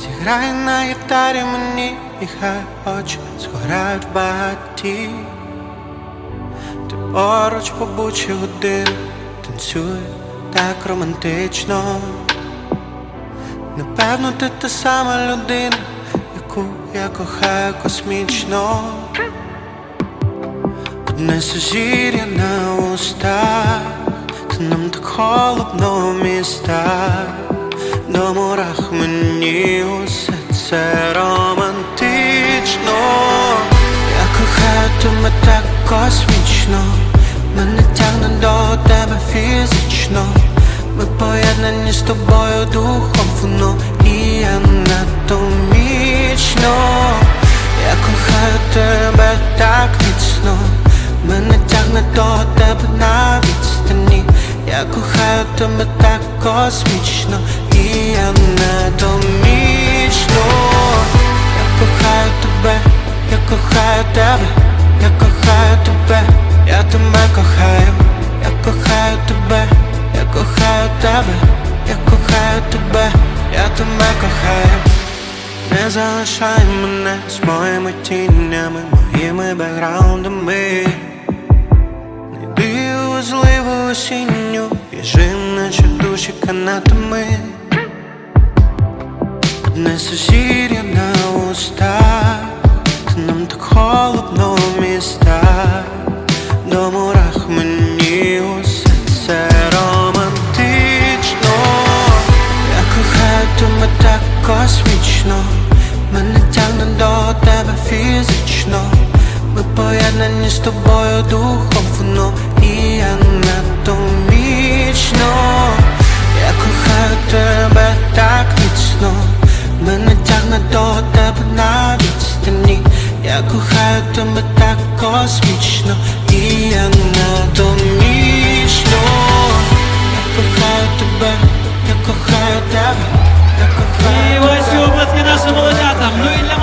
Зіграй на гітарі мені, і хай очі згорають багаті. Ти поруч побучі години, танцюй так романтично. Напевно, ти та сама людина, яку я кохаю космічно. Одне сузір'я на устах, та нам так холодно в містах. До мурах мені усе це романтично. Я кохаю тебе так космічно, мене тягне до тебе фізично. Ми поєднані з тобою духом воно і анатомічно. Я кохаю тебе так міцно, мене тягне до тебе на відстані. Я кохаю тебе так космічно і анатомічно. Я кохаю тебе, я кохаю тебе, я кохаю тебе, я тебе кохаю, я кохаю тебе, я кохаю тебе, я кохаю тебе, я тебе кохаю. Не залишай мене з моїми тінями, моїми бекграундами. Зливу осінню, біжи наче душі канатами. Одне сузір'я на устах, нам так холодно в містах. До мурах мені усе це романтично. Я кохаю тебе так космічно, мене тягне до тебе фізично. Ми поєднані з тобою духом, воно і анатомічно. До тебе на відстані. Я кохаю тебе так космічно і анатомічно. Я кохаю тебе, я кохаю тебе, я кохаю І ваші обласки нашим молодим